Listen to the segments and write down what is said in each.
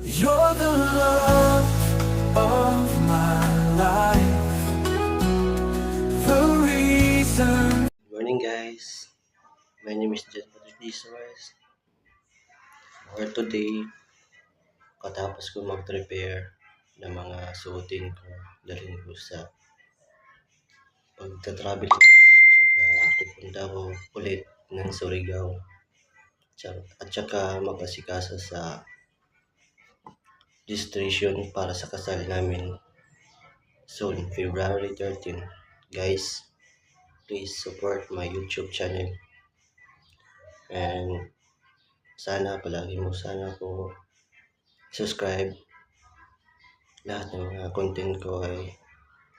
You're the love of my life, the reason. Good morning guys. My name is Jet Patrick. For today, katapos ko mag-prepare ng mga suotin ko dalhin ko sa pagka-travel ko at pupunta ko ulit ng Surigao at saka mag-asikasa sa registration para sa kasal namin soon, February 13. Guys, please support my YouTube channel. And sana palagi mo sana ko subscribe. Lahat ng mga content ko ay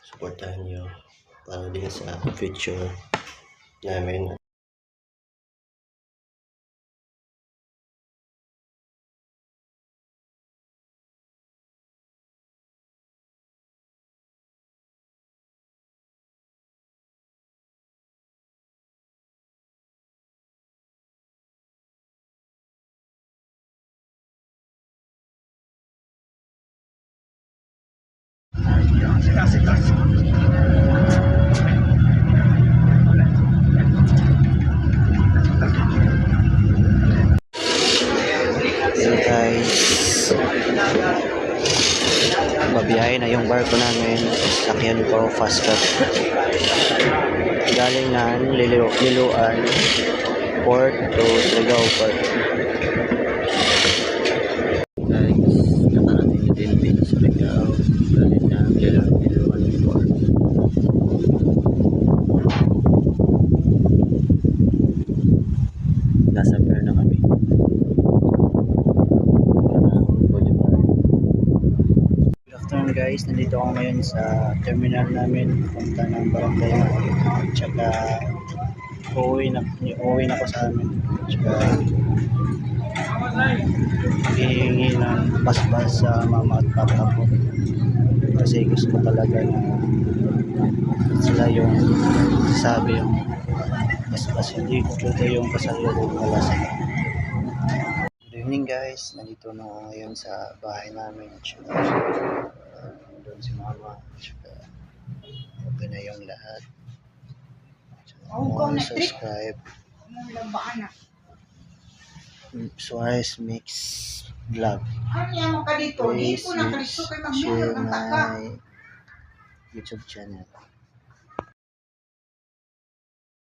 supportahan nyo para din sa future namin. Babiyahe na yung barko namin. Sakyan ko, fast cut. Galing na Lilu Liluan Port to Surigao Port. Guys, nakarating din din sa Surigao. Galing na Lilu Liluan Port. Nasa pier na kami. Boulevard. Good guys, nandito ako ngayon sa terminal namin. Punta ng Barangay tsaka uuwi na, uuwi na ko sa amin. Tsaka hihingi ng basbas sa mama at papa ko. Kasi gusto ko talaga na sila yung sabi yung basbas. Hindi ko yung kasalubo wala sa Good evening guys, nandito na ako ngayon sa bahay namin. Tsaka, doon si mama. Tsaka, okay na yung lahat. Tsaka, Oh, Trick. subscribe. Labaan na? Suarez Mix Vlog. Ano Please share my YouTube channel.